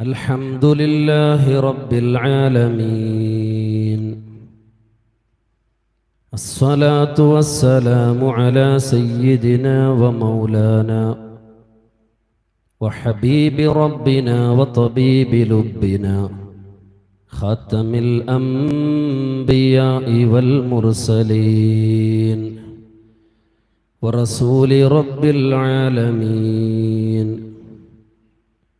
الحمد لله رب العالمين. الصلاة والسلام على سيدنا ومولانا وحبيب ربنا وطبيب لبنا خاتم الأنبياء والمرسلين ورسول رب العالمين.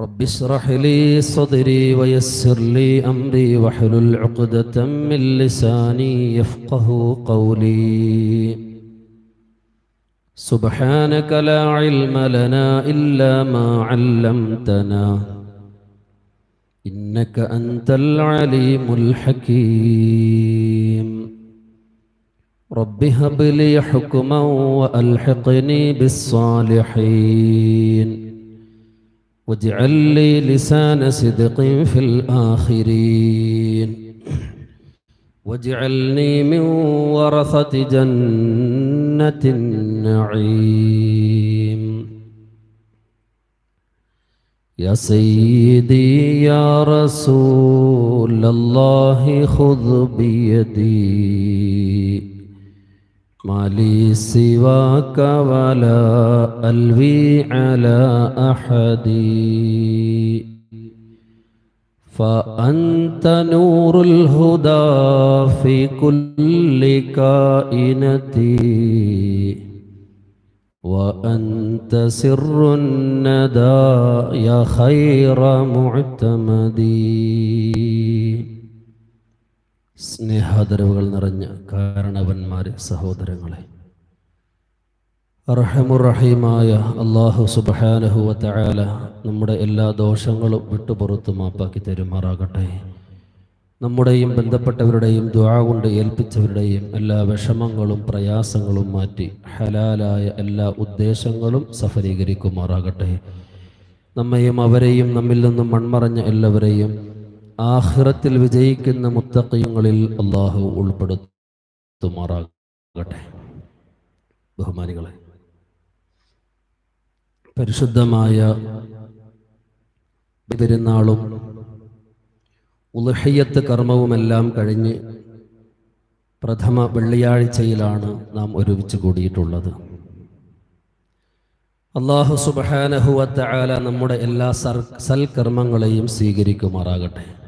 رب اشرح لي صدري ويسر لي أمري واحلل عقدة من لساني يفقه قولي. سبحانك لا علم لنا إلا ما علمتنا. إنك أنت العليم الحكيم. رب هب لي حكما وألحقني بالصالحين. واجعل لي لسان صدق في الآخرين. واجعلني من ورثة جنة النعيم. يا سيدي يا رسول الله خذ بيدي. ما لي سواك ولا ألوي على أحد فأنت نور الهدى في كل كائنتي وأنت سر الندى يا خير معتمدي സ്നേഹാദരവുകൾ നിറഞ്ഞ കാരണവന്മാരെ സഹോദരങ്ങളെ. റഹമുറഹീമായ അള്ളാഹു സുബഹാനഹുവ തആല നമ്മുടെ എല്ലാ ദോഷങ്ങളും വിട്ടുപുറത്തു മാപ്പാക്കി തരുമാറാകട്ടെ. നമ്മുടെയും ബന്ധപ്പെട്ടവരുടെയും ദ്വാ കൊണ്ട് ഏൽപ്പിച്ചവരുടെയും എല്ലാ വിഷമങ്ങളും പ്രയാസങ്ങളും മാറ്റി ഹലാലായ എല്ലാ ഉദ്ദേശങ്ങളും സഫലീകരിക്കുമാറാകട്ടെ. നമ്മയും അവരെയും നമ്മിൽ നിന്നും മൺമറഞ്ഞ എല്ലാവരെയും ആഖിറത്തിൽ വിജയിക്കുന്ന മുത്തക്കയങ്ങളിൽ അള്ളാഹു ഉൾപ്പെടുത്തുമാറാകട്ടെ. ബഹുമാനികളെ പരിശുദ്ധമായ പെരുന്നാളും ഉലഹയ്യത്ത് കർമ്മവുമെല്ലാം കഴിഞ്ഞ് പ്രഥമ വെള്ളിയാഴ്ചയിലാണ് നാം ഒരുമിച്ച് കൂടിയിട്ടുള്ളത്. അള്ളാഹു സുബഹാനഹുവത്ത ആല നമ്മുടെ എല്ലാ സർ സൽക്കർമ്മങ്ങളെയും സ്വീകരിക്കുമാറാകട്ടെ.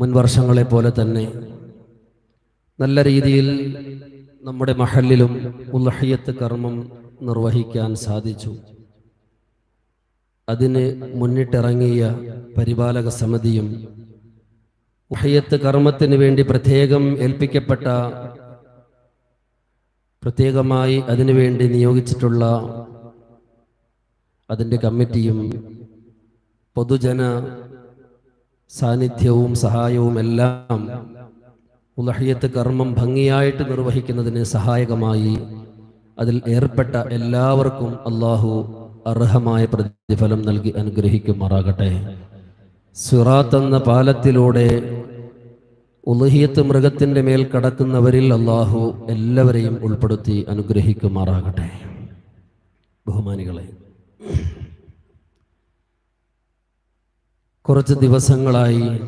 മുൻ വർഷങ്ങളെ പോലെ തന്നെ നല്ല രീതിയിൽ നമ്മുടെ മഹലിലും ഉൽഹയ്യത്ത് കർമ്മം നിർവഹിക്കാൻ സാധിച്ചു. അതിന് മുന്നിട്ടിറങ്ങിയ പരിപാലക സമിതിയും ഉഹയ്യത്ത് കർമ്മത്തിന് വേണ്ടി പ്രത്യേകം ഏൽപ്പിക്കപ്പെട്ട പ്രത്യേകമായി അതിനുവേണ്ടി നിയോഗിച്ചിട്ടുള്ള അതിന്റെ കമ്മിറ്റിയും പൊതുജന സാന്നിധ്യവും സഹായവും എല്ലാം ഉലഹിയത്ത് കർമ്മം ഭംഗിയായിട്ട് നിർവഹിക്കുന്നതിന് സഹായകമായി അതിൽ ഏർപ്പെട്ട എല്ലാവർക്കും അള്ളാഹു അർഹമായ പ്രതിഫലം നൽകി അനുഗ്രഹിക്കുമാറാകട്ടെ. സിറാത്ത് എന്ന പാലത്തിലൂടെ ഉലഹിയത്ത് മൃഗത്തിന്റെ മേൽ കടക്കുന്നവരിൽ അള്ളാഹു എല്ലാവരെയും ഉൾപ്പെടുത്തി അനുഗ്രഹിക്കുമാറാകട്ടെ. ബഹുമാനികളെ കുറച്ച് ദിവസങ്ങളായി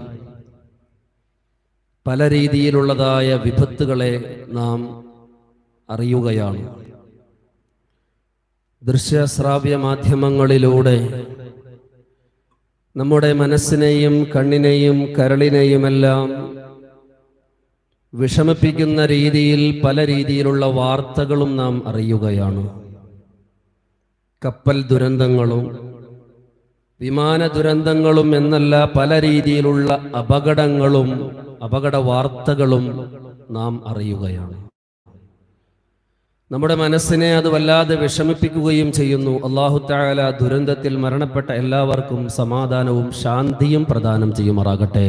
പല രീതിയിലുള്ളതായ വിപത്തുകളെ നാം അറിയുകയാണ്. ദൃശ്യശ്രാവ്യ മാധ്യമങ്ങളിലൂടെ നമ്മുടെ മനസ്സിനെയും കണ്ണിനെയും കരളിനെയുമെല്ലാം വിഷമിപ്പിക്കുന്ന രീതിയിൽ പല രീതിയിലുള്ള വാർത്തകളും നാം അറിയുകയാണ്. കപ്പൽ ദുരന്തങ്ങളും വിമാന ദുരന്തങ്ങളും എന്നല്ല പല രീതിയിലുള്ള അപകടങ്ങളും അപകട വാർത്തകളും നാം അറിയുകയാണ്. നമ്മുടെ മനസ്സിനെ അത് വല്ലാതെ വിഷമിപ്പിക്കുകയും ചെയ്യുന്നു. അള്ളാഹു താല ദുരന്തത്തിൽ മരണപ്പെട്ട എല്ലാവർക്കും സമാധാനവും ശാന്തിയും പ്രദാനം ചെയ്യുമാറാകട്ടെ.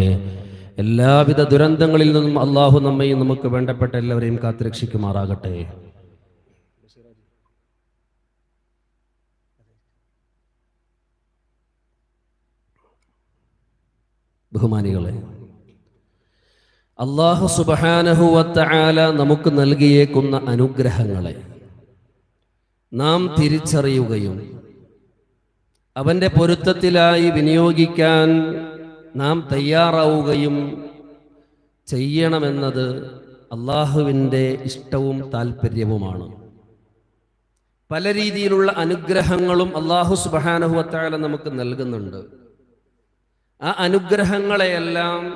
എല്ലാവിധ ദുരന്തങ്ങളിൽ നിന്നും അള്ളാഹു നമ്മയും നമുക്ക് വേണ്ടപ്പെട്ട എല്ലാവരെയും കാത്തുരക്ഷിക്കുമാറാകട്ടെ. ബഹുമാനികളെ അള്ളാഹു സുബഹാനഹുവത്തായാല നമുക്ക് നൽകിയേക്കുന്ന അനുഗ്രഹങ്ങളെ നാം തിരിച്ചറിയുകയും അവന്റെ പൊരുത്തത്തിലായി വിനിയോഗിക്കാൻ നാം തയ്യാറാവുകയും ചെയ്യണമെന്നത് അള്ളാഹുവിന്റെ ഇഷ്ടവും താല്പര്യവുമാണ് പല രീതിയിലുള്ള അനുഗ്രഹങ്ങളും അള്ളാഹു സുബഹാനഹുവത്തായാല നമുക്ക് നൽകുന്നുണ്ട്. ആ അനുഗ്രഹങ്ങളെയെല്ലാം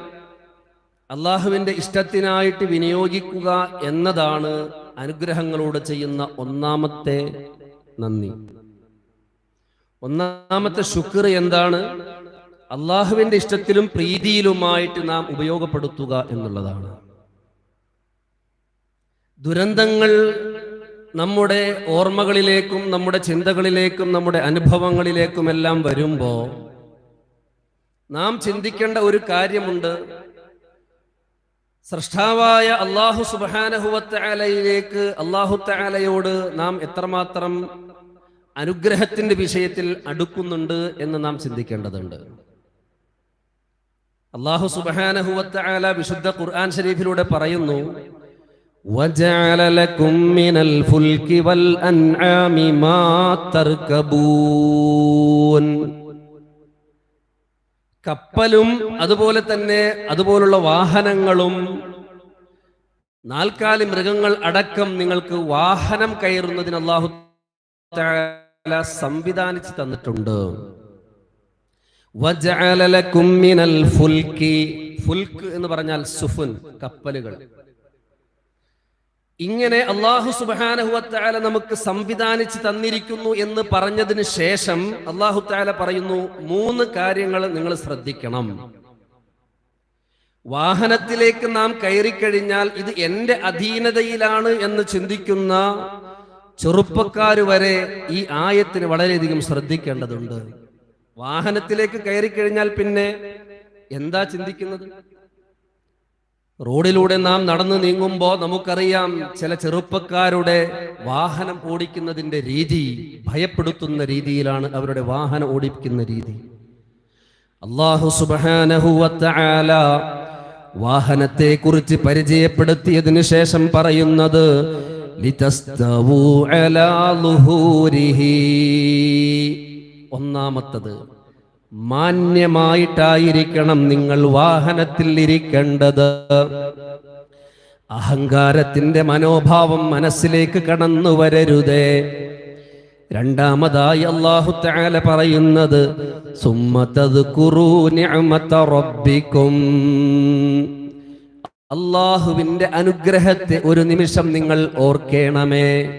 അള്ളാഹുവിന്റെ ഇഷ്ടത്തിനായിട്ട് വിനിയോഗിക്കുക എന്നതാണ് അനുഗ്രഹങ്ങളോട് ചെയ്യുന്ന ഒന്നാമത്തെ നന്ദി. ഒന്നാമത്തെ ശുക്ർ എന്താണ്? അള്ളാഹുവിന്റെ ഇഷ്ടത്തിലും പ്രീതിയിലുമായിട്ട് നാം ഉപയോഗപ്പെടുത്തുക എന്നുള്ളതാണ്. ദുരന്തങ്ങൾ നമ്മുടെ ഓർമ്മകളിലേക്കും നമ്മുടെ ചിന്തകളിലേക്കും നമ്മുടെ അനുഭവങ്ങളിലേക്കുമെല്ലാം വരുമ്പോൾ നാം ചിന്തിക്കേണ്ട ഒരു കാര്യമുണ്ട് സൃഷ്ടാവായ അള്ളാഹു സുബാനഹുവത്തലയിലേക്ക് അള്ളാഹു തലയോട് നാം എത്രമാത്രം അനുഗ്രഹത്തിന്റെ വിഷയത്തിൽ അടുക്കുന്നുണ്ട് എന്ന് നാം ചിന്തിക്കേണ്ടതുണ്ട് അള്ളാഹു സുബാനഹുവത്തല വിശുദ്ധ ഖുർആൻ ഷരീഫിലൂടെ പറയുന്നു وجعل لكم من الفلك والأنعام ما تركبون കപ്പലും അതുപോലെ തന്നെ അതുപോലുള്ള വാഹനങ്ങളും നാൽക്കാലി മൃഗങ്ങൾ അടക്കം നിങ്ങൾക്ക് വാഹനം കയറുന്നതിന് അള്ളാഹു സംവിധാനിച്ച് തന്നിട്ടുണ്ട്. ഫുൽക്ക് എന്ന് പറഞ്ഞാൽ സുഫുൻ കപ്പലുകൾ. ഇങ്ങനെ അള്ളാഹു സുബാനഹുവത്താല നമുക്ക് സംവിധാനിച്ച് തന്നിരിക്കുന്നു എന്ന് പറഞ്ഞതിന് ശേഷം അള്ളാഹു താല പറയുന്നു മൂന്ന് കാര്യങ്ങൾ നിങ്ങൾ ശ്രദ്ധിക്കണം. വാഹനത്തിലേക്ക് നാം കയറിക്കഴിഞ്ഞാൽ ഇത് എന്റെ അധീനതയിലാണ് എന്ന് ചിന്തിക്കുന്ന ചെറുപ്പക്കാർ വരെ ഈ ആയത്തിന് വളരെയധികം ശ്രദ്ധിക്കേണ്ടതുണ്ട്. വാഹനത്തിലേക്ക് കയറിക്കഴിഞ്ഞാൽ പിന്നെ എന്താ ചിന്തിക്കുന്നത്? റോഡിലൂടെ നാം നടന്നു നീങ്ങുമ്പോൾ നമുക്കറിയാം ചില ചെറുപ്പക്കാരുടെ വാഹനം ഓടിക്കുന്നതിന്റെ രീതി ഭയപ്പെടുത്തുന്ന രീതിയിലാണ് അവരുടെ വാഹനം ഓടിക്കുന്ന രീതി അള്ളാഹു സുബാനഹുല വാഹനത്തെ കുറിച്ച് പരിചയപ്പെടുത്തിയതിനു ശേഷം പറയുന്നത്. ഒന്നാമത്തത് മാന്യമായിട്ടായിരിക്കണം നിങ്ങൾ വാഹനത്തിൽ ഇരിക്കേണ്ടത്. അഹങ്കാരത്തിന്റെ മനോഭാവം മനസ്സിലേക്ക് കടന്നു വരരുതേ. രണ്ടാമതായി അള്ളാഹു താല പറയുന്നത് റബ്ബിക്കും അള്ളാഹുവിന്റെ അനുഗ്രഹത്തെ ഒരു നിമിഷം നിങ്ങൾ ഓർക്കേണമേ.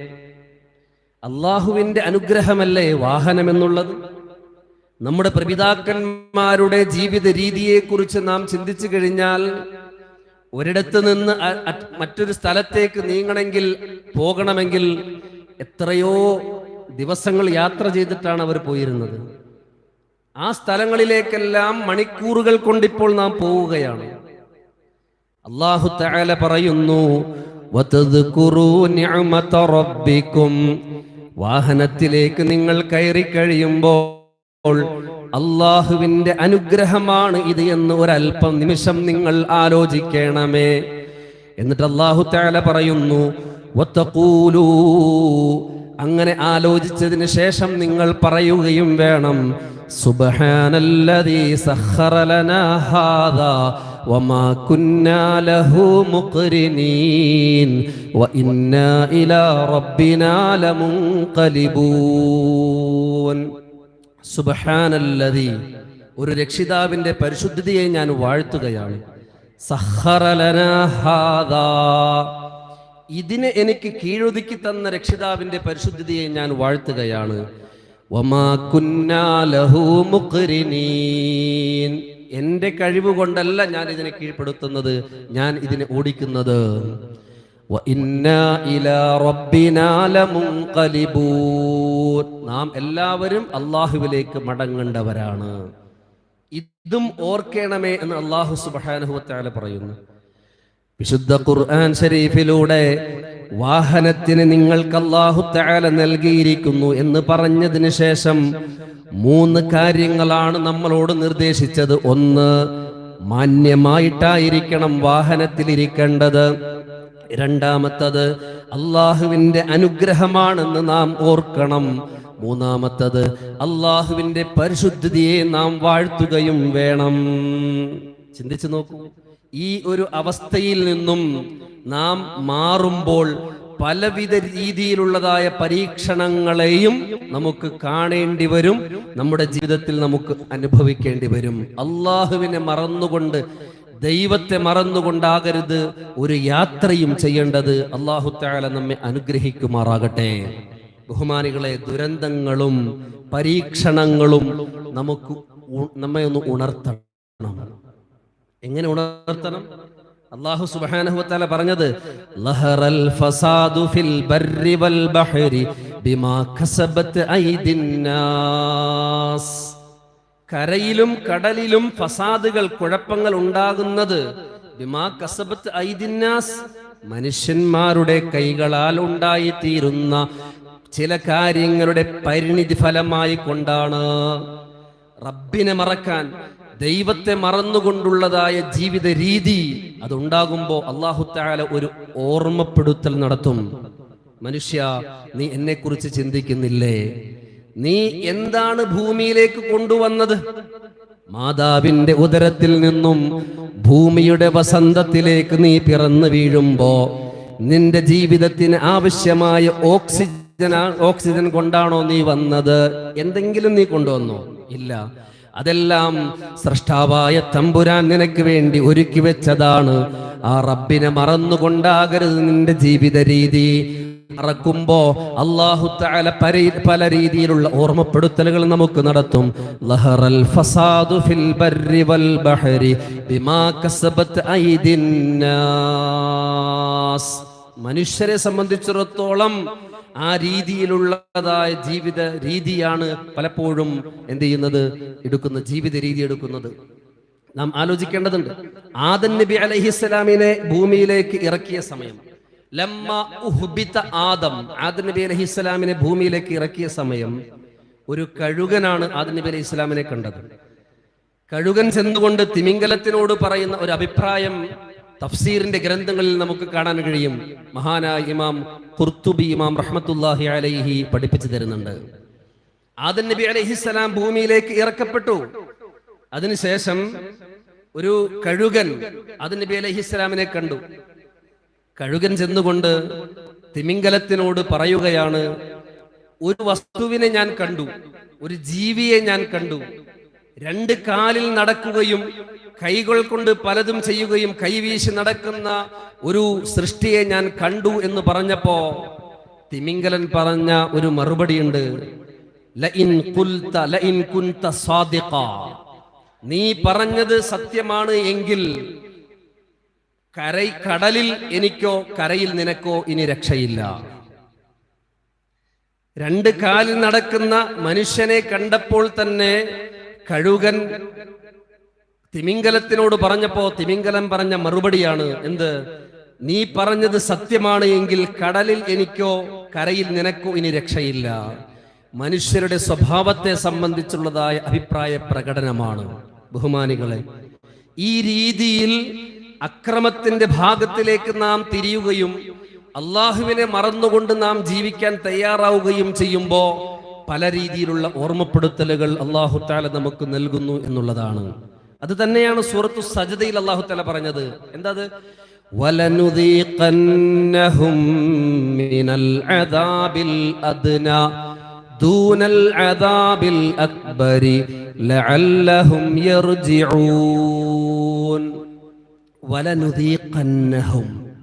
അള്ളാഹുവിന്റെ അനുഗ്രഹമല്ലേ വാഹനം എന്നുള്ളത് നമ്മുടെ പ്രപിതാക്കന്മാരുടെ ജീവിത രീതിയെക്കുറിച്ച് നാം ചിന്തിച്ചു കഴിഞ്ഞാൽ ഒരിടത്ത് നിന്ന് മറ്റൊരു സ്ഥലത്തേക്ക് നീങ്ങണമെങ്കിൽ പോകണമെങ്കിൽ എത്രയോ ദിവസങ്ങൾ യാത്ര ചെയ്തിട്ടാണ് അവർ പോയിരുന്നത്. ആ സ്ഥലങ്ങളിലേക്കെല്ലാം മണിക്കൂറുകൾ കൊണ്ടിപ്പോൾ നാം പോവുകയാണ്. അള്ളാഹു തആല പറയുന്നു വാഹനത്തിലേക്ക് നിങ്ങൾ കയറി കഴിയുമ്പോൾ അള്ളാഹുവിന്റെ അനുഗ്രഹമാണ് ഇത് എന്ന് ഒരല്പം നിമിഷം നിങ്ങൾ ആലോചിക്കണമേ. എന്നിട്ട് അള്ളാഹു തആല പറയുന്നു അങ്ങനെ ആലോചിച്ചതിന് ശേഷം നിങ്ങൾ പറയുകയും വേണം സുബ്ഹാനല്ലദീ സഖറ ലനാ ഹാദാ വമാ ലഹു മുഖ്രിനീൻ വഇന്നാ ഇലാ ലമുൻഖലിബൂൻ സുബ്ഹാനല്ലദീ. ഒരു രക്ഷിതാവിന്റെ പരിശുദ്ധിയെ ഞാൻ വാഴ്ത്തുകയാണ്. ഇതിന് എനിക്ക് കീഴൊതുക്കി തന്ന രക്ഷിതാവിന്റെ പരിശുദ്ധിയെ ഞാൻ വാഴ്ത്തുകയാണ്. എന്റെ കഴിവ് കൊണ്ടല്ല ഞാൻ ഇതിനെ കീഴ്പ്പെടുത്തുന്നത് ഞാൻ ഇതിനെ ഓടിക്കുന്നത്. നാം എല്ലാവരും അള്ളാഹുവിലേക്ക് മടങ്ങേണ്ടവരാണ്. ഇതും ഓർക്കണമേ എന്ന് അള്ളാഹു സുബാനുഹുത്താല പറയുന്നു. വിശുദ്ധ ഖുർആൻ ഷരീഫിലൂടെ വാഹനത്തിന് നിങ്ങൾക്ക് അള്ളാഹു താല നൽകിയിരിക്കുന്നു എന്ന് പറഞ്ഞതിന് ശേഷം മൂന്ന് കാര്യങ്ങളാണ് നമ്മളോട് നിർദ്ദേശിച്ചത്. ഒന്ന് മാന്യമായിട്ടായിരിക്കണം വാഹനത്തിലിരിക്കേണ്ടത്. രണ്ടാമത്തത് അള്ളാഹുവിന്റെ അനുഗ്രഹമാണെന്ന് നാം ഓർക്കണം. മൂന്നാമത്തത് അള്ളാഹുവിന്റെ പരിശുദ്ധിയെ നാം വാഴ്ത്തുകയും വേണം. ചിന്തിച്ചു നോക്കൂ. ഈ ഒരു അവസ്ഥയിൽ നിന്നും നാം മാറുമ്പോൾ പലവിധ രീതിയിലുള്ളതായ പരീക്ഷണങ്ങളെയും നമുക്ക് കാണേണ്ടി വരും. നമ്മുടെ ജീവിതത്തിൽ നമുക്ക് അനുഭവിക്കേണ്ടി വരും. അള്ളാഹുവിനെ മറന്നുകൊണ്ട് ദൈവത്തെ മറന്നുകൊണ്ടാകരുത്. ഒരു യാത്രയും ചെയ്യേണ്ടത് അള്ളാഹു താല നമ്മെ അനുഗ്രഹിക്കുമാറാകട്ടെ. ബഹുമാനികളെ ദുരന്തങ്ങളും പരീക്ഷണങ്ങളും നമുക്ക് നമ്മെ ഒന്ന് ഉണർത്തണം. എങ്ങനെ ഉണർത്തണം? അള്ളാഹു സുബാനഹുത്താല പറഞ്ഞത് ലഹറൽ ഫസാദു ഫിൽ ബർരി വൽ ബിമാ കസബത്ത് ഐദിൻ നാസ്. കരയിലും കടലിലും ഫസാദുകൾ കുഴപ്പങ്ങൾ ഉണ്ടാകുന്നത്. ബിമാ ഐദിന്നാസ് മനുഷ്യന്മാരുടെ കൈകളാൽ ഉണ്ടായിത്തീരുന്ന ചില കാര്യങ്ങളുടെ പരിണിതി ഫലമായി കൊണ്ടാണ്. റബ്ബിനെ മറക്കാൻ ദൈവത്തെ മറന്നുകൊണ്ടുള്ളതായ ജീവിത രീതി അതുണ്ടാകുമ്പോൾ അള്ളാഹു താല ഒരു ഓർമ്മപ്പെടുത്തൽ നടത്തും. മനുഷ്യ നീ എന്നെ കുറിച്ച് ചിന്തിക്കുന്നില്ലേ? നീ എന്താണ് ഭൂമിയിലേക്ക് കൊണ്ടുവന്നത്? മാതാവിന്റെ ഉദരത്തിൽ നിന്നും ഭൂമിയുടെ വസന്തത്തിലേക്ക് നീ പിറന്നു വീഴുമ്പോ നിന്റെ ജീവിതത്തിന് ആവശ്യമായ ഓക്സിജൻ ഓക്സിജൻ കൊണ്ടാണോ നീ വന്നത്? എന്തെങ്കിലും നീ കൊണ്ടുവന്നോ? ഇല്ല. അതെല്ലാം സൃഷ്ടാവായ തമ്പുരാൻ നിനക്ക് വേണ്ടി ഒരുക്കി വെച്ചതാണ്. ആ റബ്ബിനെ മറന്നുകൊണ്ടാകരുത് നിന്റെ ജീവിത രീതി. മറക്കുമ്പോ അള്ളാഹു പല രീതിയിലുള്ള ഓർമ്മപ്പെടുത്തലുകൾ നമുക്ക് നടത്തും. ഫസാദു ഫിൽ ബർരി വൽ ബഹരി ബിമാ മനുഷ്യരെ സംബന്ധിച്ചിടത്തോളം ആ രീതിയിലുള്ളതായ ജീവിത രീതിയാണ് പലപ്പോഴും എന്ത് ചെയ്യുന്നത്? എടുക്കുന്ന ജീവിത രീതി എടുക്കുന്നത്. നാം ആലോചിക്കേണ്ടതുണ്ട്. ആദൻ നബി അലഹിസ്സലാമിനെ ഭൂമിയിലേക്ക് ഇറക്കിയ സമയം. ലമ്മ ആദം. നബി അലഹിസ്സലാമിനെ ഭൂമിയിലേക്ക് ഇറക്കിയ സമയം ഒരു കഴുകനാണ് ആദൻ നബി അലൈഹി ഇസ്ലാമിനെ കണ്ടത്. കഴുകൻ ചെന്നുകൊണ്ട് തിമിംഗലത്തിനോട് പറയുന്ന ഒരു അഭിപ്രായം തഫ്സീറിന്റെ ഗ്രന്ഥങ്ങളിൽ നമുക്ക് കാണാൻ കഴിയും. മഹാനായ ഇമാം ഖുർത്തുബി ഇമാം റഹ്മത്തുല്ലാഹി അലൈഹി പഠിപ്പിച്ചു തരുന്നുണ്ട്. ആദൻ നബി അലൈഹിസ്സലാം ഭൂമിയിലേക്ക് ഇറക്കപ്പെട്ടു. അതിനുശേഷം ഒരു കഴുകൻ ആദൻ നബി അലൈഹിസ്സലാമിനെ കണ്ടു. കഴുകൻ ചെന്നുകൊണ്ട് തിമിംഗലത്തിനോട് പറയുകയാണ് ഒരു വസ്തുവിനെ ഞാൻ കണ്ടു ഒരു ജീവിയെ ഞാൻ കണ്ടു. രണ്ട് കാലിൽ നടക്കുകയും കൈകൾ കൊണ്ട് പലതും ചെയ്യുകയും കൈവീശി നടക്കുന്ന ഒരു സൃഷ്ടിയെ ഞാൻ കണ്ടു എന്ന് പറഞ്ഞപ്പോ തിമിംഗലൻ പറഞ്ഞ ഒരു മറുപടിയുണ്ട്. നീ പറഞ്ഞത് സത്യമാണ് എങ്കിൽ കരൈ കടലിൽ എനിക്കോ കരയിൽ നിനക്കോ ഇനി രക്ഷയില്ല. രണ്ട് കാലിൽ നടക്കുന്ന മനുഷ്യനെ കണ്ടപ്പോൾ തന്നെ കഴുകൻ തിമിംഗലത്തിനോട് പറഞ്ഞപ്പോ തിമിംഗലം പറഞ്ഞ മറുപടിയാണ്. എന്ത്? നീ പറഞ്ഞത് സത്യമാണ് എങ്കിൽ കടലിൽ എനിക്കോ കരയിൽ നിനക്കോ ഇനി രക്ഷയില്ല. മനുഷ്യരുടെ സ്വഭാവത്തെ സംബന്ധിച്ചുള്ളതായ അഭിപ്രായ പ്രകടനമാണ്. ബഹുമാനികളെ ഈ രീതിയിൽ അക്രമത്തിന്റെ ഭാഗത്തിലേക്ക് നാം തിരിയുകയും അള്ളാഹുവിനെ മറന്നുകൊണ്ട് നാം ജീവിക്കാൻ തയ്യാറാവുകയും ചെയ്യുമ്പോൾ പല രീതിയിലുള്ള ഓർമ്മപ്പെടുത്തലുകൾ അള്ളാഹു താല നമുക്ക് നൽകുന്നു എന്നുള്ളതാണ്. അത് തന്നെയാണ് സൂറത്തു സജതയിൽ അള്ളാഹു താല പറഞ്ഞത്. എന്താ അത് അക്ബരി ലഅല്ലഹും യർജിഊൻ. വലനുദീഖന്നഹും.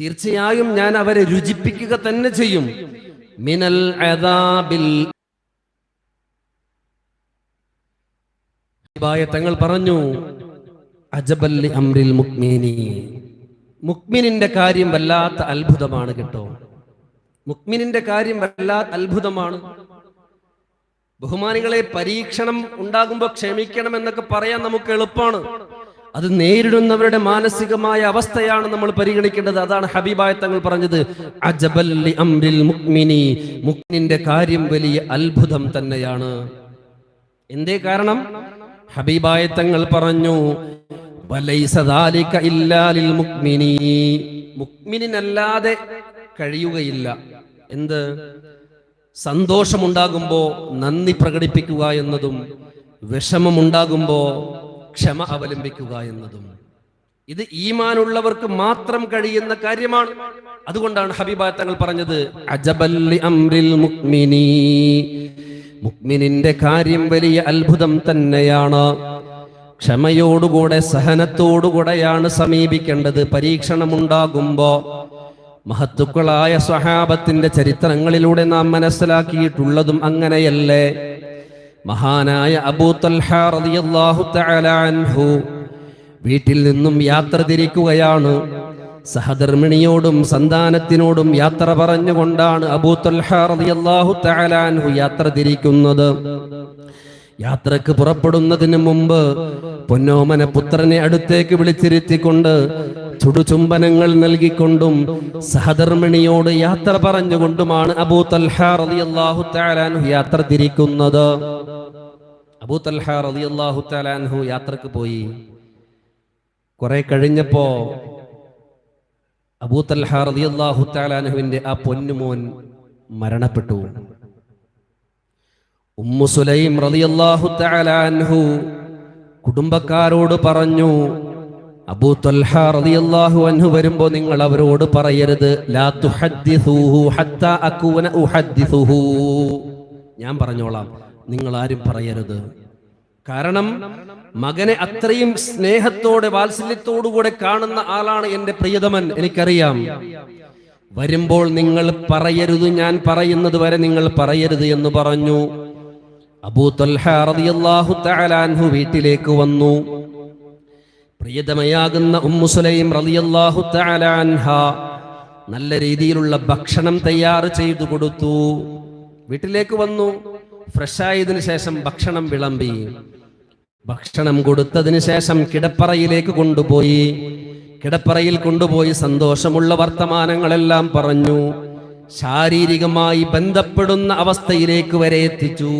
തീർച്ചയായും ഞാൻ അവരെ രുചിപ്പിക്കുക തന്നെ ചെയ്യും. മിനൽ അദാബിൽ തങ്ങൾ പറഞ്ഞു അജബല്ലി അംറിൽ മുക്മിനി. മുക്മിനിന്റെ കാര്യം വല്ലാത്ത അത്ഭുതമാണ് കേട്ടോ. മുക്മിനിന്റെ കാര്യം വല്ലാത്ത അത്ഭുതമാണ്. ബഹുമാനികളെ പരീക്ഷണം ഉണ്ടാകുമ്പോൾ ക്ഷമിക്കണം എന്നൊക്കെ പറയാൻ നമുക്ക് എളുപ്പമാണ് അത് നേരിടുന്നവരുടെ മാനസികമായ അവസ്ഥയാണ് നമ്മൾ പരിഗണിക്കേണ്ടത്. അതാണ് ഹബീബായ തങ്ങൾ പറഞ്ഞത് മുക്മിനി കാര്യം വലിയ അത്ഭുതം തന്നെയാണ്. എന്തേ കാരണം? ഹബീബായ തങ്ങൾ പറഞ്ഞു മുഅ്മിനിനല്ലാതെ കഴിയുകയില്ല. എന്ത്? സന്തോഷമുണ്ടാകുമ്പോ നന്ദി പ്രകടിപ്പിക്കുക എന്നതും വിഷമമുണ്ടാകുമ്പോ ക്ഷമ അവലംബിക്കുക എന്നതും. ഇത് ഈമാനുള്ളവർക്ക് മാത്രം കഴിയുന്ന കാര്യമാണ്. അതുകൊണ്ടാണ് ഹബീബ തങ്ങൾ പറഞ്ഞത് അജബല്ലി അംരിൽ മുക്മിനി മുക്മിനിന്റെ കാര്യം വലിയ അത്ഭുതം തന്നെയാണ്. ക്ഷമയോടുകൂടെ സഹനത്തോടുകൂടെയാണ് സമീപിക്കേണ്ടത്. പരീക്ഷണമുണ്ടാകുമ്പോ മഹത്തുക്കളായ സ്വഹാബത്തിന്റെ ചരിത്രങ്ങളിലൂടെ നാം മനസ്സിലാക്കിയിട്ടുള്ളതും അങ്ങനെയല്ലേ? മഹാനായ അബൂ തൽഹ തലാൻഹു വീട്ടിൽ നിന്നും യാത്ര തിരിക്കുകയാണ്. സഹധർമ്മിണിയോടും സന്താനത്തിനോടും യാത്ര പറഞ്ഞുകൊണ്ടാണ് അബൂ തൽഹ തലാൻഹു യാത്ര തിരിക്കുന്നത്. യാത്രയ്ക്ക് പുറപ്പെടുന്നതിന് മുമ്പ് പൊന്നോമന പുത്രനെ അടുത്തേക്ക് വിളിച്ചിരുത്തിക്കൊണ്ട് ചുടുചുംബനങ്ങൾ നൽകിക്കൊണ്ടും സഹധർമ്മിണിയോട് യാത്ര പറഞ്ഞുകൊണ്ടുമാണ് അബൂ തൽഹ റളിയല്ലാഹു തആല അൻഹു യാത്ര തിരിക്കുന്നത്. അബൂ തൽഹ യാത്രയ്ക്ക് പോയി. കുറെ കഴിഞ്ഞപ്പോ അബൂ തൽഹ ആ പൊന്നുമോൻ മരണപ്പെട്ടു. ഉമ്മു സുലൈം റളിയല്ലാഹു തആല അൻഹു കുടുംബക്കാരോട് പറഞ്ഞു അബൂ തൽഹ റളിയല്ലാഹു അൻഹു വരുമ്പോൾ നിങ്ങൾ അവരോട് പറയരുത്. ലാ തുഹദ്ദിസൂഹു ഹത്താ അകൂന ഉഹദ്ദിസുഹു. ഞാൻ പറഞ്ഞോളാം നിങ്ങൾ ആരും പറയരുത്. കാരണം മകനെ അത്രയും സ്നേഹത്തോടെ വാത്സല്യത്തോടുകൂടെ കാണുന്ന ആളാണ് എന്റെ പ്രിയതമൻ എനിക്കറിയാം. വരുമ്പോൾ നിങ്ങൾ പറയരുത് ഞാൻ പറയുന്നത് വരെ നിങ്ങൾ പറയരുത് എന്ന് പറഞ്ഞു. വീട്ടിലേക്ക് വന്നു. പ്രിയതമയാകുന്ന ഉമ്മുസുലൈം നല്ല രീതിയിലുള്ള ഭക്ഷണം തയ്യാർ ചെയ്തു കൊടുത്തു. വീട്ടിലേക്ക് വന്നു. ഫ്രഷായതിനു ശേഷം ഭക്ഷണം വിളമ്പി. ഭക്ഷണം കൊടുത്തതിന് ശേഷം കിടപ്പറയിലേക്ക് കൊണ്ടുപോയി. കിടപ്പറയിൽ കൊണ്ടുപോയി സന്തോഷമുള്ള വർത്തമാനങ്ങളെല്ലാം പറഞ്ഞു. ശാരീരികമായി ബന്ധപ്പെടുന്ന അവസ്ഥയിലേക്ക് വരെ എത്തിച്ചു.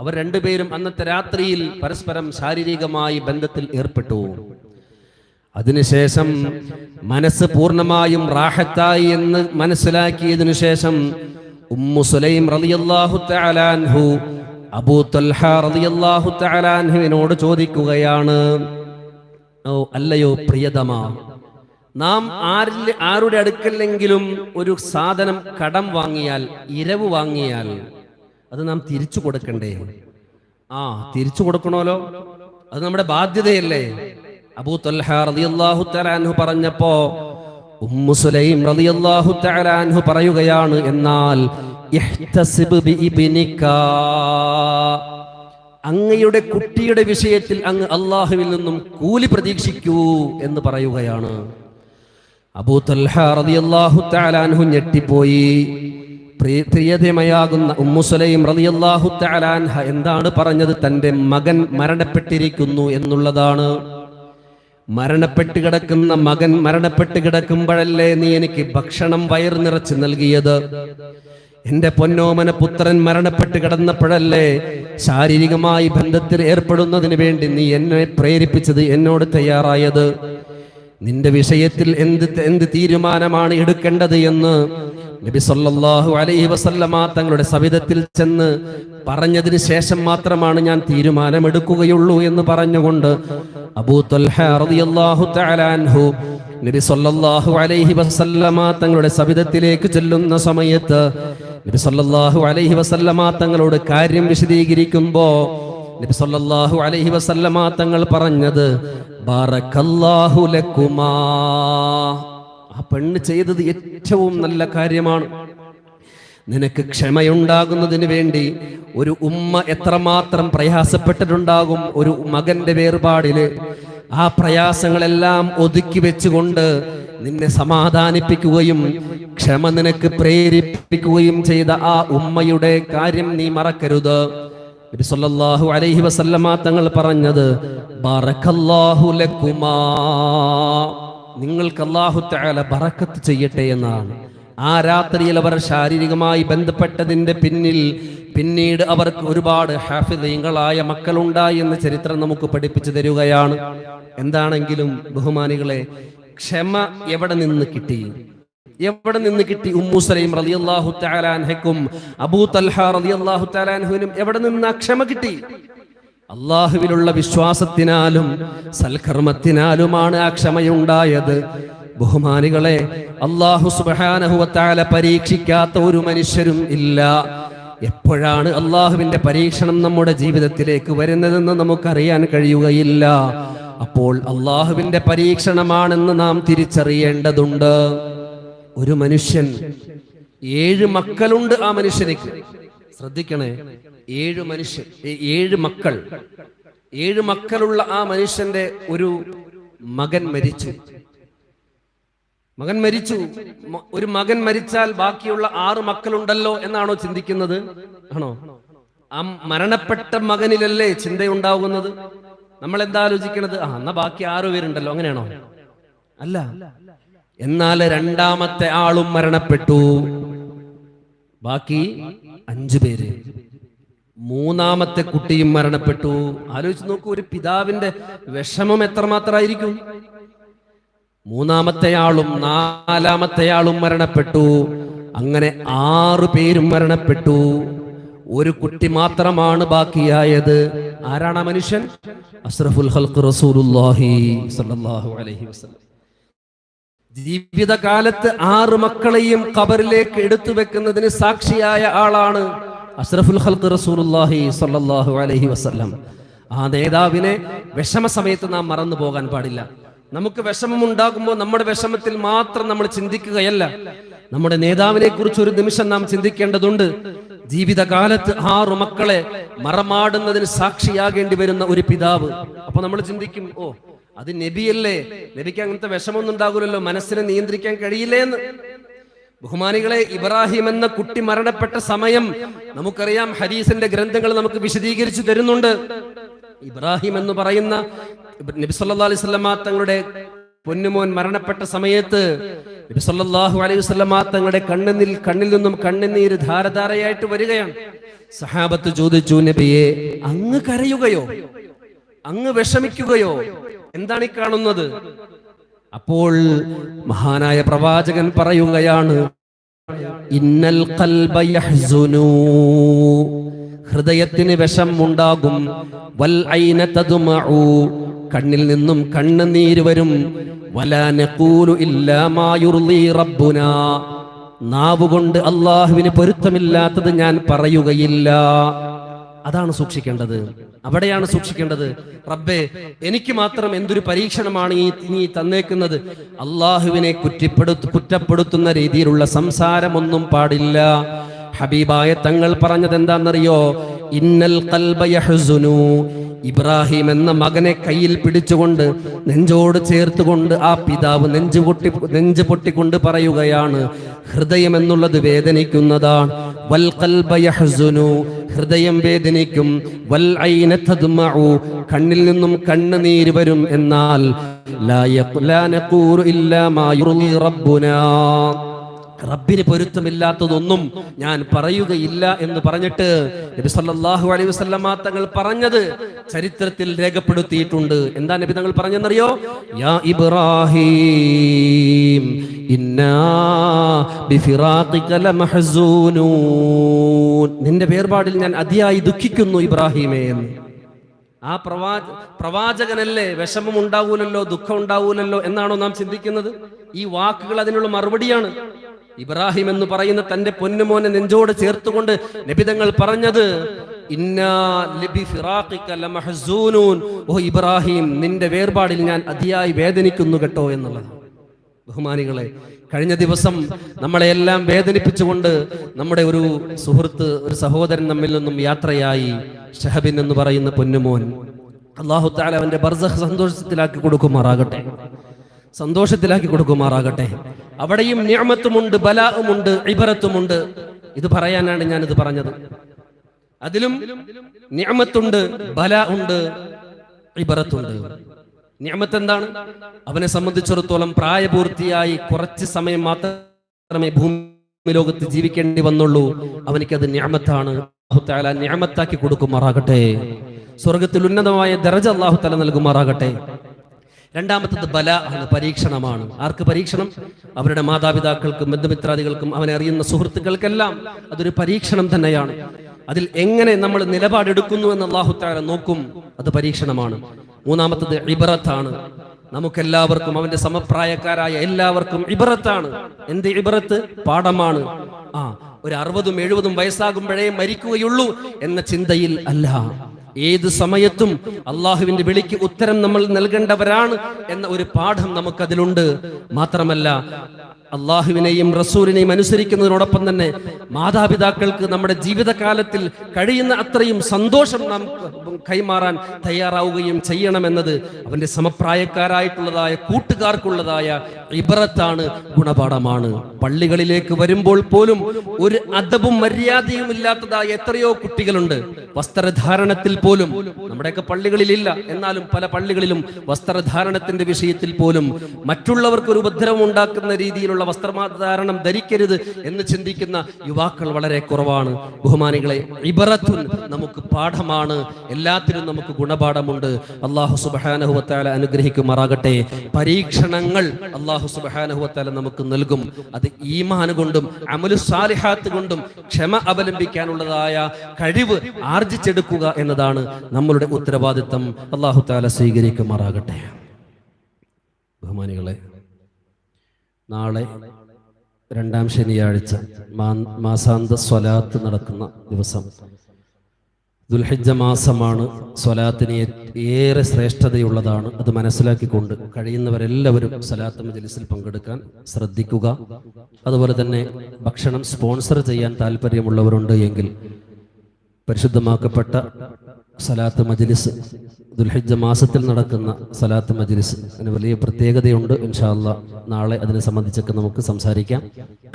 അവർ രണ്ടുപേരും അന്നത്തെ രാത്രിയിൽ പരസ്പരം ശാരീരികമായി ബന്ധത്തിൽ ഏർപ്പെട്ടു. അതിനുശേഷം മനസ്സ് പൂർണമായും റാഹത്തായി എന്ന് മനസ്സിലാക്കിയതിനു ശേഷം ഉമ്മു സുലൈം റളിയല്ലാഹു തആല അൻഹു അബൂ തൽഹ റളിയല്ലാഹു തആല അൻഹുവിനോട് ചോദിക്കുകയാണ് ഓ അല്ലയോ പ്രിയതമാ നാം ആരിൽ ആരുടെ അടുക്കല്ലെങ്കിലും ഒരു സാധനം കടം വാങ്ങിയാൽ ഇരവ് വാങ്ങിയാൽ അത് നാം തിരിച്ചു കൊടുക്കണ്ടേ? ആ തിരിച്ചു കൊടുക്കണമല്ലോ. അത് നമ്മുടെ ബാധ്യതയല്ലേ? അബൂ റളിയല്ലാഹു തആല അൻഹു പറഞ്ഞപ്പോ ഉമ്മു സുലൈം റളിയല്ലാഹു തആല അൻഹു പറയുകയാണ് എന്നാൽ ഇഹ്തസിബ് ബിഇബ്നിക അങ്ങയുടെ കുട്ടിയുടെ വിഷയത്തിൽ അങ്ങ് അള്ളാഹുവിൽ നിന്നും കൂലി പ്രതീക്ഷിക്കൂ എന്ന് പറയുകയാണ്. അബൂ തൽഹ റളിയല്ലാഹു തആല അൻഹു ഞെട്ടിപ്പോയി. പ്രിയ- പ്രിയതമയാകുന്ന ഉമ്മുസലൈം റളിയല്ലാഹു തആല അൻഹ എന്താണ് പറഞ്ഞത്? തന്റെ മകൻ മരണപ്പെട്ടിരിക്കുന്നു എന്നുള്ളതാണ്. മരണപ്പെട്ട് കിടക്കുന്ന മകൻ മരണപ്പെട്ട് കിടക്കുമ്പോഴല്ലേ നീ എനിക്ക് ഭക്ഷണം വയർ നിറച്ച് നൽകിയത്? എന്റെ പൊന്നോമന പുത്രൻ മരണപ്പെട്ട് കിടന്നപ്പോഴല്ലേ ശാരീരികമായി ബന്ധത്തിൽ ഏർപ്പെടുന്നതിന് വേണ്ടി നീ എന്നെ പ്രേരിപ്പിച്ചത് എന്നോട് തയ്യാറായത്? നിന്റെ വിഷയത്തിൽ എന്ത് എന്ത് തീരുമാനമാണ് എടുക്കേണ്ടത് എന്ന് നബി സല്ലല്ലാഹു അലൈഹി വസല്ലമ തങ്ങളുടെ സവിധത്തിൽ ചെന്ന് പറഞ്ഞതിന് ശേഷം മാത്രമാണ് ഞാൻ തീരുമാനമെടുക്കുകയുള്ളൂ എന്ന് പറഞ്ഞുകൊണ്ട് അബൂ തൽഹ റളിയല്ലാഹു തആല അൻഹു നബി സല്ലല്ലാഹു അലൈഹി വസല്ലമ തങ്ങളുടെ സവിധത്തിലേക്ക് ചെല്ലുന്ന സമയത്ത് നബി സല്ലല്ലാഹു അലൈഹി വസല്ലമ തങ്ങളോട് കാര്യം വിശദീകരിക്കുമ്പോൾ നബി സല്ലല്ലാഹു അലൈഹി വസല്ലമ തങ്ങൾ പറഞ്ഞത് ബറക്കല്ലാഹു ആ പെണ്ണ് ചെയ്തത് ഏറ്റവും നല്ല കാര്യമാണ്. നിനക്ക് ക്ഷമയുണ്ടാകുന്നതിന് വേണ്ടി ഒരു ഉമ്മ എത്രമാത്രം പ്രയാസപ്പെട്ടിട്ടുണ്ടാകും ഒരു മകന്റെ വേർപാടിൽ. ആ പ്രയാസങ്ങളെല്ലാം ഒതുക്കി വെച്ചുകൊണ്ട് നിന്നെ സമാധാനിപ്പിക്കുകയും ക്ഷമ നിനക്ക് പ്രേരിപ്പിക്കുകയും ചെയ്ത ആ ഉമ്മയുടെ കാര്യം നീ മറക്കരുത്. നബി സല്ലല്ലാഹു അലൈഹി വസല്ലമ തങ്ങൾ പറഞ്ഞത് നിങ്ങൾക്ക് അല്ലാഹു തആല ബറക്കത്ത് ചെയ്യട്ടെ എന്നാണ്. ആ രാത്രിയിൽ അവർ ശാരീരികമായി ബന്ധപ്പെട്ടതിന്റെ പിന്നിൽ പിന്നീട് അവർക്ക് ഒരുപാട് ഹാഫിദീങ്ങളായ മക്കളുണ്ടായി എന്ന ചരിത്രം നമുക്ക് പഠിപ്പിച്ചു തരികയാണ്. എന്താണെങ്കിലും ബഹുമാനികളെ ക്ഷമ എവിടെ നിന്ന് കിട്ടി? എവിടെ നിന്ന് കിട്ടി? ഉമ്മു സലീം റളിയല്ലാഹു തആല അൻഹയ്ക്കും അബൂ തൽഹ റളിയല്ലാഹു തആല അൻഹുവിനും എവിടെ നിന്ന് അക്ഷമ ക്ഷമ കിട്ടി? അള്ളാഹുവിലുള്ള വിശ്വാസത്തിനാലും സൽക്കർമ്മത്തിനാലുമാണ് ആ ക്ഷമയുണ്ടായത്. ബഹുമാനികളെ അള്ളാഹു സുബാനഹുവത്താല പരീക്ഷിക്കാത്ത ഒരു മനുഷ്യരും ഇല്ല. എപ്പോഴാണ് അള്ളാഹുവിന്റെ പരീക്ഷണം നമ്മുടെ ജീവിതത്തിലേക്ക് വരുന്നതെന്ന് നമുക്കറിയാൻ കഴിയുകയില്ല. അപ്പോൾ അള്ളാഹുവിന്റെ പരീക്ഷണമാണെന്ന് നാം തിരിച്ചറിയേണ്ടതുണ്ട്. ഒരു മനുഷ്യൻ ഏഴ് മക്കളുണ്ട് ആ മനുഷ്യനിക്ക്. ശ്രദ്ധിക്കണേ ഏഴ് മനുഷ്യൻ ഏഴ് മക്കൾ. ഏഴ് മക്കളുള്ള ആ മനുഷ്യന്റെ ഒരു മകൻ മരിച്ചു. മകൻ മരിച്ചു. ഒരു മകൻ മരിച്ചാൽ ബാക്കിയുള്ള ആറ് മക്കളുണ്ടല്ലോ എന്നാണോ ചിന്തിക്കുന്നത്? ആണോ? ആ മരണപ്പെട്ട മകനിലല്ലേ ചിന്തയുണ്ടാകുന്നത് നമ്മൾ എന്താ ആലോചിക്കണത്? ആ എന്നാ ബാക്കി ആറ് പേരുണ്ടല്ലോ അങ്ങനെയാണോ? അല്ല. എന്നാൽ രണ്ടാമത്തെ ആളും മരണപ്പെട്ടു. ബാക്കി അഞ്ചു പേര്. മൂന്നാമത്തെ കുട്ടിയും മരണപ്പെട്ടു. ആലോചിച്ച് നോക്കൂ ഒരു പിതാവിന്റെ വിഷമം എത്രമാത്രമായിരിക്കും? മൂന്നാമത്തെയാളും നാലാമത്തെയാളും മരണപ്പെട്ടു. അങ്ങനെ ആറു പേരും മരണപ്പെട്ടു. ഒരു കുട്ടി മാത്രമാണ് ബാക്കിയായത്. ആരാണ് മനുഷ്യൻ? അസ്രഫുൽ ഹൽക്ക് റസൂലുല്ലാഹി സ്വല്ലല്ലാഹു അലൈഹി വസല്ലം. ജീവിതകാലത്ത് ആറ് മക്കളെയും ഖബറിലേക്ക് എടുത്തു വെക്കുന്നതിന് സാക്ഷിയായ ആളാണ് അഷ്റഫുൽ ഹൽക്ക് റസൂലുള്ളാഹി സ്വല്ലല്ലാഹു അലൈഹി വസല്ലം. ആ നേതാവിനെ വിഷമ സമയത്ത് നാം മറന്നു പോകാൻ പാടില്ല. നമുക്ക് വിഷമം ഉണ്ടാകുമ്പോൾ നമ്മുടെ വിഷമത്തിൽ മാത്രം നമ്മൾ ചിന്തിക്കുകയല്ല. നമ്മുടെ നേതാവിനെ കുറിച്ച് ഒരു നിമിഷം നാം ചിന്തിക്കേണ്ടതുണ്ട്. ജീവിതകാലത്ത് ആറു മക്കളെ മറമാടുന്നതിന് സാക്ഷിയാകേണ്ടി വരുന്ന ഒരു പിതാവ്. അപ്പൊ നമ്മൾ ചിന്തിക്കും ഓ അത് നബിയല്ലേ? നബിക്ക് അങ്ങനത്തെ വിഷമൊന്നും ഉണ്ടാകൂലല്ലോ. മനസ്സിനെ നിയന്ത്രിക്കാൻ കഴിയില്ലേ എന്ന് ബഹുമാനികളെ ഇബ്രാഹിം എന്ന കുട്ടി മരണപ്പെട്ട സമയം നമുക്കറിയാം ഹരീസിന്റെ ഗ്രന്ഥങ്ങൾ നമുക്ക് വിശദീകരിച്ചു തരുന്നുണ്ട്. ഇബ്രാഹിം എന്ന് പറയുന്ന നബി സല്ലാ അലൈഹി വസല്ലമ തങ്ങളുടെ പൊന്നുമോൻ മരണപ്പെട്ട സമയത്ത് നബി സല്ലല്ലാഹു അലൈഹി വസല്ലമ തങ്ങളുടെ കണ്ണിൽ കണ്ണിൽ നിന്നും കണ്ണുനീര് ധാരധാരയായിട്ട് വരികയാണ്. സഹാബത്ത് ചോദിച്ചു നബിയെ അങ്ങ് കരയുകയോ? അങ്ങ് വിഷമിക്കുകയോ? എന്താണ് ഈ കാണുന്നത്? അപ്പോൾ മഹാനായ പ്രവാചകൻ പറയുകയാണ് ഇന്നൽ ഹൃദയത്തിന് വിഷം ഉണ്ടാകും വൽ കണ്ണിൽ നിന്നും കണ്ണുനീര് വരും. വലാ നഖൂലു ഇല്ലാ മാ യുർളി റബ്ബുനാ. നാവുകൊണ്ട് അള്ളാഹുവിന് പൊരുത്തമില്ലാത്തത് ഞാൻ പറയുകയില്ല. അതാണ് സൂക്ഷിക്കേണ്ടത്. അവിടെയാണ് സൂക്ഷിക്കേണ്ടത്. റബ്ബേ എനിക്ക് മാത്രം എന്തൊരു പരീക്ഷണമാണ് ഈ നീ തന്നേക്കുന്നത്? അള്ളാഹുവിനെ കുറ്റപ്പെടുത്തു കുറ്റപ്പെടുത്തുന്ന രീതിയിലുള്ള സംസാരമൊന്നും പാടില്ല. ഹബീബായ തങ്ങൾ പറഞ്ഞത് എന്താണെന്നറിയോ ഇന്നൽ ഖൽബ യഹ്സുനു ഇബ്രാഹിം എന്ന മകനെ കയ്യിൽ പിടിച്ചുകൊണ്ട് നെഞ്ചോട് ചേർത്തുകൊണ്ട് ആ പിതാവ് നെഞ്ചു പൊട്ടി നെഞ്ചു പൊട്ടിക്കൊണ്ട് പറയുകയാണ് ഹൃദയം എന്നുള്ളത് വേദനിക്കുന്നതാണ്. വൽ ഖൽബ യഹ്സുനു ഹൃദയം വേദനിക്കും. വൽ കണ്ണിൽ നിന്നും കണ്ണുനീര് വരും എന്നാൽ ലാ ഇല്ലാ മാ റബ്ബുനാ. റബ്ബിന് പൊരുത്തമില്ലാത്തതൊന്നും ഞാൻ പറയുകയില്ല എന്ന് പറഞ്ഞിട്ട് നബി സല്ലല്ലാഹു അലൈഹി വസല്ലമ തങ്ങൾ പറഞ്ഞത് ചരിത്രത്തിൽ രേഖപ്പെടുത്തിയിട്ടുണ്ട്. എന്താ നബി തങ്ങൾ പറഞ്ഞെന്നറിയോ യാ ഇബ്രാഹിം ഇന്നാ നിന്റെ വേർപാടിൽ ഞാൻ അതിയായി ദുഃഖിക്കുന്നു ഇബ്രാഹിമേ എന്ന്. ആ പ്രവാ പ്രവാചകനല്ലേ? വിഷമം ഉണ്ടാവൂലല്ലോ ദുഃഖം ഉണ്ടാവൂലല്ലോ എന്നാണോ നാം ചിന്തിക്കുന്നത്? ഈ വാക്കുകൾ അതിനുള്ള മറുപടിയാണ്. ഇബ്രാഹിം എന്ന് പറയുന്ന തന്റെ പൊന്നുമോനെ നെഞ്ചോട് ചേർത്തുകൊണ്ട് നബിതങ്ങൾ പറഞ്ഞത്. ഓ ഇബ്രാഹിം നിന്റെ വേർപാടിൽ ഞാൻ അതിയായി വേദനിക്കുന്നു കേട്ടോ എന്നുള്ളത് ബഹുമാനികളെ കഴിഞ്ഞ ദിവസം നമ്മളെല്ലാം വേദനിപ്പിച്ചുകൊണ്ട് നമ്മുടെ ഒരു സുഹൃത്ത് ഒരു സഹോദരൻ നമ്മിൽ നിന്നും യാത്രയായി ഷഹബിൻ എന്ന് പറയുന്ന പൊന്നുമോൻ അള്ളാഹു താല അവന്റെ ബർസഹ് സന്തോഷത്തിലാക്കി കൊടുക്കുമാറാകട്ടെ. സന്തോഷത്തിലാക്കി കൊടുക്കുമാറാകട്ടെ. അവിടെയും നിയമത്തുമുണ്ട് ബലാവുമുണ്ട് ഇബറത്തുമുണ്ട്. ഇത് പറയാനാണ് ഞാൻ ഇത് പറഞ്ഞത്. അതിലും നിയമത്തുണ്ട് ബല ഉണ്ട് ഇബറത്തുണ്ട്. നിയമത്ത് എന്താണ് അവനെ സംബന്ധിച്ചിടത്തോളം പ്രായപൂർത്തിയായി കുറച്ച് സമയം മാത്രമേ ഭൂമി ലോകത്ത് ജീവിക്കേണ്ടി വന്നുള്ളൂ. അവനിക്കത് അള്ളാഹുത്താല ഞാമത്താക്കി കൊടുക്കുമാറാകട്ടെ. സ്വർഗത്തിൽ ഉന്നതമായ ദരജ അള്ളാഹു തല നൽകുമാറാകട്ടെ. രണ്ടാമത്തത് ബല ആണ് പരീക്ഷണമാണ്. ആർക്ക് പരീക്ഷണം? അവരുടെ മാതാപിതാക്കൾക്കും ബന്ധുമിത്രാദികൾക്കും അവനെ അറിയുന്ന സുഹൃത്തുക്കൾക്കെല്ലാം അതൊരു പരീക്ഷണം തന്നെയാണ്. അതിൽ എങ്ങനെ നമ്മൾ നിലപാടെടുക്കുന്നു എന്ന് അള്ളാഹുത്താര നോക്കും അത് പരീക്ഷണമാണ്. മൂന്നാമത്തത് ഇബറത്താണ് നമുക്കെല്ലാവർക്കും അവന്റെ സമപ്രായക്കാരായ എല്ലാവർക്കും ഇബറത്താണ് എന്ത് ഇബറത്ത് പാഠമാണ്. ആ ഒരു അറുപതും എഴുപതും വയസ്സാകുമ്പോഴേ മരിക്കുകയുള്ളൂ എന്ന ചിന്തയിൽ അല്ല. ഏത് സമയത്തും അള്ളാഹുവിന്റെ വിളിക്ക് ഉത്തരം നമ്മൾ നൽകേണ്ടവരാണ് എന്ന ഒരു പാഠം നമുക്കതിലുണ്ട്. മാത്രമല്ല അള്ളാഹുവിനെയും റസൂലിനെയും അനുസരിക്കുന്നതിനോടൊപ്പം തന്നെ മാതാപിതാക്കൾക്ക് നമ്മുടെ ജീവിതകാലത്തിൽ കഴിയുന്ന അത്രയും സന്തോഷം നാം കൈമാറാൻ തയ്യാറാവുകയും ചെയ്യണമെന്നത് അവന്റെ സമപ്രായക്കാരായിട്ടുള്ളതായ കൂട്ടുകാർക്കുള്ളതായ ഇബറത്താണ് ഗുണപാഠമാണ്. പള്ളികളിലേക്ക് വരുമ്പോൾ പോലും ഒരു അദബും മര്യാദയും ഇല്ലാത്തതായ എത്രയോ കുട്ടികളുണ്ട്. വസ്ത്രധാരണത്തിൽ പോലും നമ്മുടെയൊക്കെ പള്ളികളിലില്ല. എന്നാലും പല പള്ളികളിലും വസ്ത്രധാരണത്തിന്റെ വിഷയത്തിൽ പോലും മറ്റുള്ളവർക്ക് ഒരു ഉപദ്രവം ഉണ്ടാക്കുന്ന രീതിയിലുള്ള വസ്ത്രധാരണം ധരിക്കരുത് എന്ന് ചിന്തിക്കുന്ന യുവാക്കൾ വളരെ കുറവാണ്. ബഹുമാനികളെ ഇബറത്തുൻ നമുക്ക് പാഠമാണ്. എല്ലാത്തിനും നമുക്ക് ഗുണപാഠമുണ്ട്. അള്ളാഹു സുബാനഹുവത്താല അനുഗ്രഹിക്കുമാറാകട്ടെ. പരീക്ഷണങ്ങൾ അള്ളാഹു സുബാനഹുവത്താല നമുക്ക് നൽകും. അത് ഈമാൻ കൊണ്ടും അമലു സാലിഹാത്ത് കൊണ്ടും ക്ഷമ അവലംബിക്കാനുള്ളതായ കഴിവ് ആർജിച്ചെടുക്കുക എന്നതാണ് നമ്മളുടെ ഉത്തരവാദിത്തം. അള്ളാഹു താല സ്വീകരിക്കുമാറാകട്ടെ. ബഹുമാനികളെ നാളെ രണ്ടാം ശനിയാഴ്ച മാസാന്ത സ്വലാത്ത് നടക്കുന്ന ദിവസം. ദുൽഹിജ മാസമാണ്. സ്വലാത്തിന് ഏറെ ശ്രേഷ്ഠതയുള്ളതാണ്. അത് മനസ്സിലാക്കിക്കൊണ്ട് കഴിയുന്നവരെല്ലാവരും സ്വലാത്ത് മജലിസിൽ പങ്കെടുക്കാൻ ശ്രദ്ധിക്കുക. അതുപോലെ തന്നെ ഭക്ഷണം സ്പോൺസർ ചെയ്യാൻ താല്പര്യമുള്ളവരുണ്ട് എങ്കിൽ പരിശുദ്ധമാക്കപ്പെട്ട സലാത്ത് മജ്ലിസ്. ദുൽഹിജ മാസത്തിൽ നടക്കുന്ന സലാത്ത് മജ്ലിസ്. അതിന് വലിയ പ്രത്യേകതയുണ്ട്. ഇൻഷാല്ല നാളെ അതിനെ സംബന്ധിച്ചൊക്കെ നമുക്ക് സംസാരിക്കാം.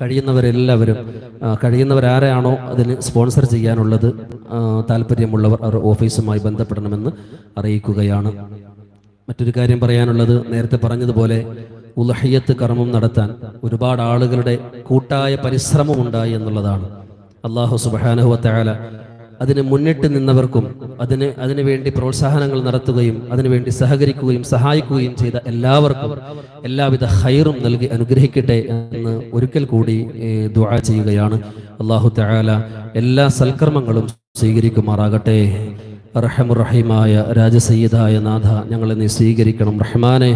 കഴിയുന്നവരെല്ലാവരും കഴിയുന്നവരാരാണോ അതിന് സ്പോൺസർ ചെയ്യാനുള്ളത് താല്പര്യമുള്ളവർ അവർ ഓഫീസുമായി ബന്ധപ്പെടണമെന്ന് അറിയിക്കുകയാണ്. മറ്റൊരു കാര്യം പറയാനുള്ളത് നേരത്തെ പറഞ്ഞതുപോലെ ഉലഹയ്യത്ത് കർമ്മം നടത്താൻ ഒരുപാട് ആളുകളുടെ കൂട്ടായ പരിശ്രമം ഉണ്ടായി എന്നുള്ളതാണ് അള്ളാഹു സുബാനഹുവത്തായാല അതിന് മുന്നിട്ട് നിന്നവർക്കും അതിന് അതിനുവേണ്ടി പ്രോത്സാഹനങ്ങൾ നടത്തുകയും അതിനുവേണ്ടി സഹകരിക്കുകയും സഹായിക്കുകയും ചെയ്ത എല്ലാവർക്കും എല്ലാവിധ ഹൈറും നൽകി അനുഗ്രഹിക്കട്ടെ എന്ന് ഒരിക്കൽ കൂടി ദുആ ചെയ്യുകയാണ്. അള്ളാഹു തആല എല്ലാ സൽക്കർമ്മങ്ങളും സ്വീകരിക്കുമാറാകട്ടെ. റഹമുറഹീമായ രാജസയ്യിദായ നാഥ ഞങ്ങളെ നീ സ്വീകരിക്കണം റഹ്മാനെ.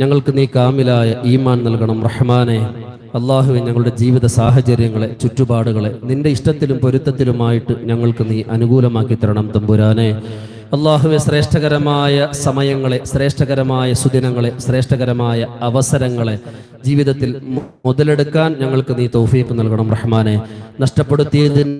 ഞങ്ങൾക്ക് നീ കാമിലായ ഈമാൻ നൽകണം റഹ്മാനെ. അള്ളാഹുവെ ഞങ്ങളുടെ ജീവിത സാഹചര്യങ്ങളെ ചുറ്റുപാടുകളെ നിന്റെ ഇഷ്ടത്തിലും പൊരുത്തത്തിലുമായിട്ട് ഞങ്ങൾക്ക് നീ അനുകൂലമാക്കി തരണം തമ്പുരാനെ. അള്ളാഹുവെ ശ്രേഷ്ഠകരമായ സമയങ്ങളെ ശ്രേഷ്ഠകരമായ സുദിനങ്ങളെ ശ്രേഷ്ഠകരമായ അവസരങ്ങളെ ജീവിതത്തിൽ മുതലെടുക്കാൻ ഞങ്ങൾക്ക് നീ തൗഫീഖ് നൽകണം റഹ്മാനെ. നഷ്ടപ്പെടുത്തിയതിന്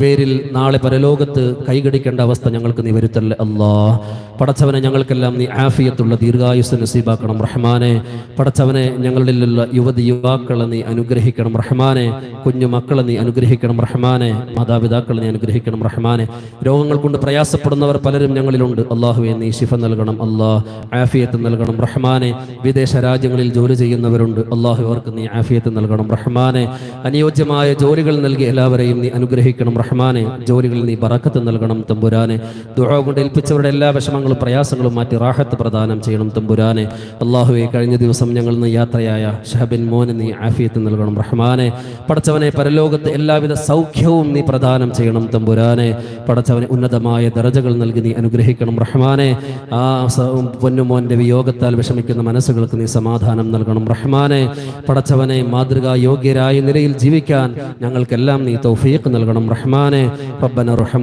പേരിൽ നാളെ പരലോകത്ത് കൈകടിക്കേണ്ട അവസ്ഥ ഞങ്ങൾക്ക് നീ വരുത്തല്ലേ അല്ലാ. പടച്ചവനെ ഞങ്ങൾക്കെല്ലാം നീ ആഫിയത്തുള്ള ദീർഘായുസ് നസീബാക്കണം റഹ്മാനെ. പടച്ചവനെ ഞങ്ങളിലുള്ള യുവതി യുവാക്കളെ നീ അനുഗ്രഹിക്കണം റഹ്മാനെ. കുഞ്ഞു മക്കളെ നീ അനുഗ്രഹിക്കണം റഹ്മാനെ. മാതാപിതാക്കളെ നീ അനുഗ്രഹിക്കണം റഹ്മാനെ. രോഗങ്ങൾ കൊണ്ട് പ്രയാസപ്പെടുന്നവർ പലരും ഞങ്ങളിലുണ്ട്. അള്ളാഹുവെ നീ ശിഫ നൽകണം അല്ലാ. ആഫിയത്ത് നൽകണം റഹ്മാനെ. വിദേശ രാജ്യങ്ങളിൽ ജോലി ചെയ്യുന്നവരുണ്ട്. അള്ളാഹു അവർക്ക് നീ ആഫിയത്ത് നൽകണം റഹ്മാനെ. അനുയോജ്യമായ ജോലികൾ നൽകി എല്ലാവരെയും നീ അനുഗ്രഹിക്കണം റഹ്മാനെ ജോലികളിൽ നീ ബറക്കത്ത് നൽകണം തമ്പുരാനെ. ദുഹാ കൊണ്ട് ഏൽപ്പിച്ചവരുടെ എല്ലാ വിഷമങ്ങളും പ്രയാസങ്ങളും മാറ്റി റാഹത്ത് പ്രദാനം ചെയ്യണം തമ്പുരാനെ. അള്ളാഹുവെ കഴിഞ്ഞ ദിവസം ഞങ്ങൾ നിന്ന് യാത്രയായ ഷഹബിൻ മോന് നീ ആഫിയത്ത് നൽകണം റഹ്മാനെ. പടച്ചവനെ പരലോകത്ത് എല്ലാവിധ സൗഖ്യവും നീ പ്രദാനം ചെയ്യണം തമ്പുരാനെ. പടച്ചവനെ ഉന്നതമായ ദറജകൾ നൽകി നീ അനുഗ്രഹിക്കണം റഹ്മാനെ. ആ പൊന്നുമോന്റെ വിയോഗത്താൽ വിഷമിക്കുന്ന മനസ്സുകൾക്ക് നീ സമാധാനം നൽകണം റഹ്മാനെ. പടച്ചവനെ മാതൃകാ യോഗ്യരായ നിലയിൽ ജീവിക്കാൻ ഞങ്ങൾക്കെല്ലാം നീ തൗഫീഖ് നൽകണം റഹ്മാനെ റബ്ബന റഹം